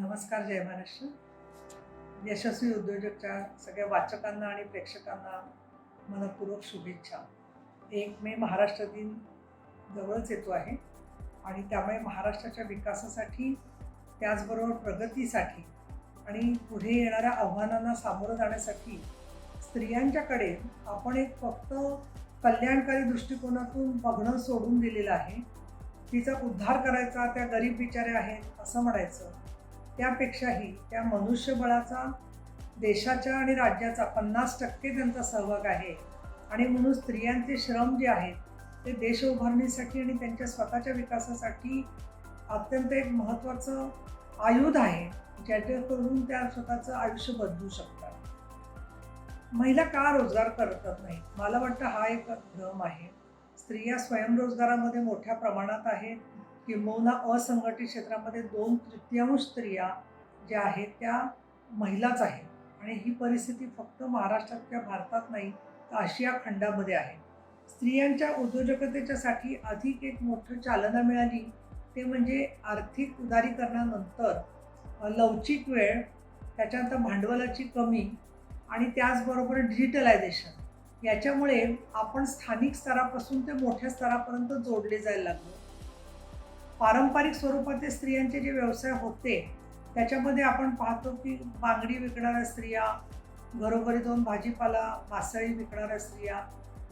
नमस्कार जय महाराष्ट्र. यशस्वी उद्योजकच्या सगळ्या वाचकांना आणि प्रेक्षकांना मनपूर्वक शुभेच्छा. एक मे महाराष्ट्र दिन जवळच येतो आहे आणि त्यामुळे महाराष्ट्राच्या विकासासाठी त्याचबरोबर प्रगतीसाठी आणि पुढे येणाऱ्या आव्हानांना सामोरं जाण्यासाठी स्त्रियांच्याकडे आपण एक फक्त कल्याणकारी दृष्टिकोनातून बघणं सोडून दिलेलं आहे. तिचा उद्धार करायचा त्या गरीब बिचारे आहेत असं म्हणायचं. त्यापेक्षाही त्या मनुष्यबळाचा देशाच्या आणि राज्याचा पन्नास टक्के त्यांचा सहभाग आहे. आणि म्हणून स्त्रियांचे श्रम जे आहेत ते देश उभारणीसाठी आणि त्यांच्या स्वतःच्या विकासासाठी अत्यंत एक महत्त्वाचं आयुध आहे ज्याच्याकडून त्या स्वतःचं आयुष्य बदलू शकतात. महिला का रोजगार करतात नाही मला वाटतं हा एक भ्रम आहे. स्त्रिया स्वयंरोजगारामध्ये मोठ्या प्रमाणात आहेत. किंबहुना असंघटित क्षेत्रामध्ये दोन तृतीयांश स्त्रिया ज्या आहेत त्या महिलाच आहेत. आणि ही परिस्थिती फक्त महाराष्ट्रात किंवा भारतात नाही तर आशिया खंडामध्ये आहे. स्त्रियांच्या उद्योजकतेच्यासाठी अधिक एक मोठं चालना मिळाली ते म्हणजे आर्थिक उदारीकरणानंतर लवचिक वेळ त्याच्यानंतर भांडवलाची कमी आणि त्याचबरोबर डिजिटलायझेशन. याच्यामुळे आपण स्थानिक स्तरापासून ते मोठ्या स्तरापर्यंत जोडले जायला लागलो. पारंपरिक स्वरूपाचे स्त्रियांचे जे व्यवसाय होते त्याच्यामध्ये आपण पाहतो की बांगडी विकणाऱ्या स्त्रिया घरोघरी दोन भाजीपाला मासळी विकणाऱ्या स्त्रिया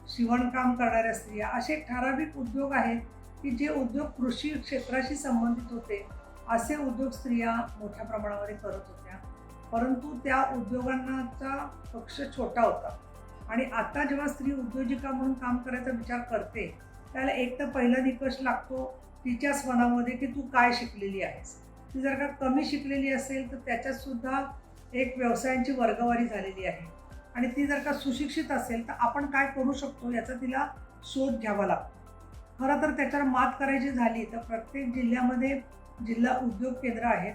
शिवणकाम करणाऱ्या स्त्रिया असे ठराविक उद्योग आहेत की जे उद्योग कृषी क्षेत्राशी संबंधित होते. असे उद्योग स्त्रिया मोठ्या प्रमाणामध्ये करत होत्या. परंतु त्या उद्योगांचा पक्ष छोटा होता. आणि आता जेव्हा स्त्री उद्योजिका म्हणून काम करायचा विचार करते त्याला एक तर पहिला निकष लागतो तिच्याच मनामध्ये की तू काय शिकलेली आहेस. ती जर का कमी शिकलेली असेल तर त्याच्यात सुद्धा एक व्यवसायांची वर्गवारी झालेली आहे. आणि ती जर का सुशिक्षित असेल तर आपण काय करू शकतो याचा तिला शोध घ्यावा लागतो. खरं तर त्याच्यावर मात करायची झाली तर प्रत्येक जिल्ह्यामध्ये जिल्हा उद्योग केंद्र आहेत.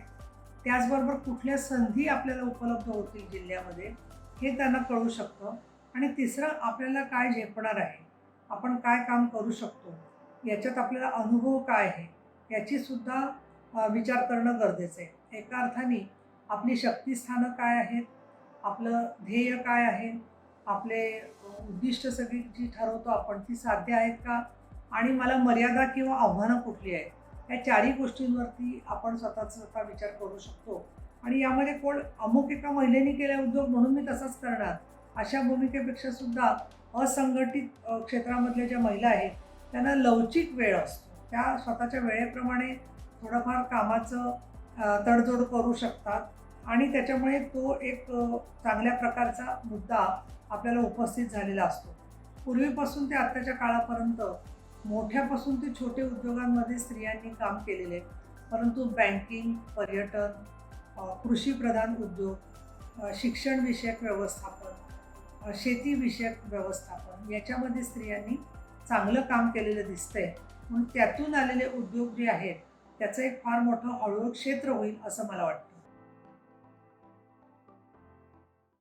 त्याचबरोबर कुठल्या संधी आपल्याला उपलब्ध होतील जिल्ह्यामध्ये हे त्यांना कळू शकतं. आणि तिसरं आपल्याला काय झेपणार आहे? आपण काय काम करू शकतो? याच्यात आपल्याला अनुभव काय आहे? याची सुद्धा विचार करणं गरजेचं आहे. एका अर्थाने आपली शक्तिस्थानं काय आहेत? आपलं ध्येय काय आहे? आपले उद्दिष्ट सगळी जी ठरवतो आपण ती साध्य आहेत का? आणि मला मर्यादा किंवा आव्हानं कुठली आहेत? या चारही गोष्टींवरती आपण स्वतःचा स्वतः विचार करू शकतो. आणि यामध्ये कोण अमुक एका महिलेने केला उद्योग म्हणून मी तसाच करणार. अशा भूमिकेपेक्षा सुद्धा असंघटित क्षेत्रामधल्या ज्या महिला आहेत त्यांना लवचिक वेळ असतो. त्या स्वतःच्या वेळेप्रमाणे थोडंफार कामाचं तडजोड करू शकतात आणि त्याच्यामुळे तो एक चांगल्या प्रकारचा मुद्दा आपल्याला उपस्थित झालेला असतो. पूर्वीपासून ते आत्ताच्या काळापर्यंत मोठ्यापासून ते छोटे उद्योगांमध्ये स्त्रियांनी काम केलेले आहे परंतु बँकिंग पर्यटन कृषीप्रधान उद्योग शिक्षणविषयक व्यवस्थापन शेतीविषयक व्यवस्थापन याच्यामध्ये स्त्रियांनी चांगलं काम केलेलं दिसतंय. म्हणून त्यातून आलेले उद्योग जे आहेत त्याचं एक फार मोठं हळूहळू क्षेत्र होईल असं मला वाटतं.